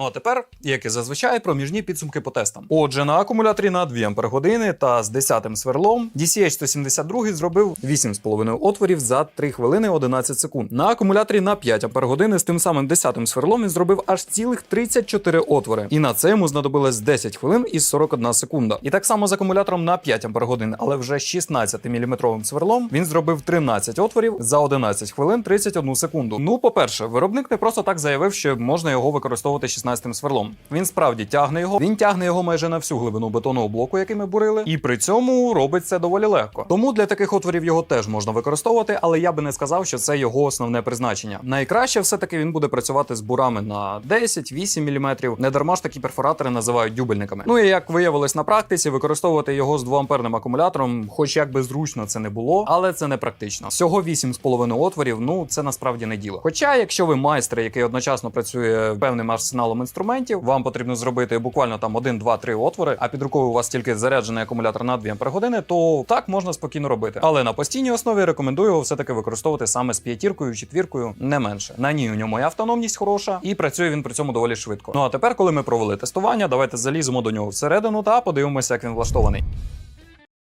Ну а тепер, як і зазвичай, проміжні підсумки по тестам. Отже, на акумуляторі на 2 Ампер-години та з 10 сверлом DCH 172 зробив 8,5 отворів за 3 хвилини 11 секунд. На акумуляторі на 5 Ампер-години з тим самим 10 сверлом він зробив аж цілих 34 отвори. І на це йому знадобилось 10 хвилин і 41 секунда. І так само з акумулятором на 5 Ампер-годин, але вже 16 мм сверлом він зробив 13 отворів за 11 хвилин 31 секунду. Ну, по-перше, виробник не просто так заявив, що можна його використовувати 16 сверлом. Він справді тягне його. Він тягне його майже на всю глибину бетонного блоку, який ми бурили, і при цьому робить це доволі легко. Тому для таких отворів його теж можна використовувати, але я би не сказав, що це його основне призначення. Найкраще все-таки він буде працювати з бурами на 10-8 мм. Не дарма ж такі перфоратори називають дюбельниками. Ну і як виявилось на практиці, використовувати його з 2 амперним акумулятором, хоч як би зручно це не було, але це не практично. Всього 8,5 отворів, ну це насправді не діло. Хоча, якщо ви майстер, який одночасно працює певним арсеналом інструментів, вам потрібно зробити буквально там 1, 2, 3 отвори, а під рукою у вас тільки заряджений акумулятор на 2 Ампер-години, то так можна спокійно робити. Але на постійній основі рекомендую його все-таки використовувати саме з п'ятіркою, четвіркою, не менше. На ній у ньому і автономність хороша, і працює він при цьому доволі швидко. Ну а тепер, коли ми провели тестування, давайте заліземо до нього всередину та подивимося, як він влаштований.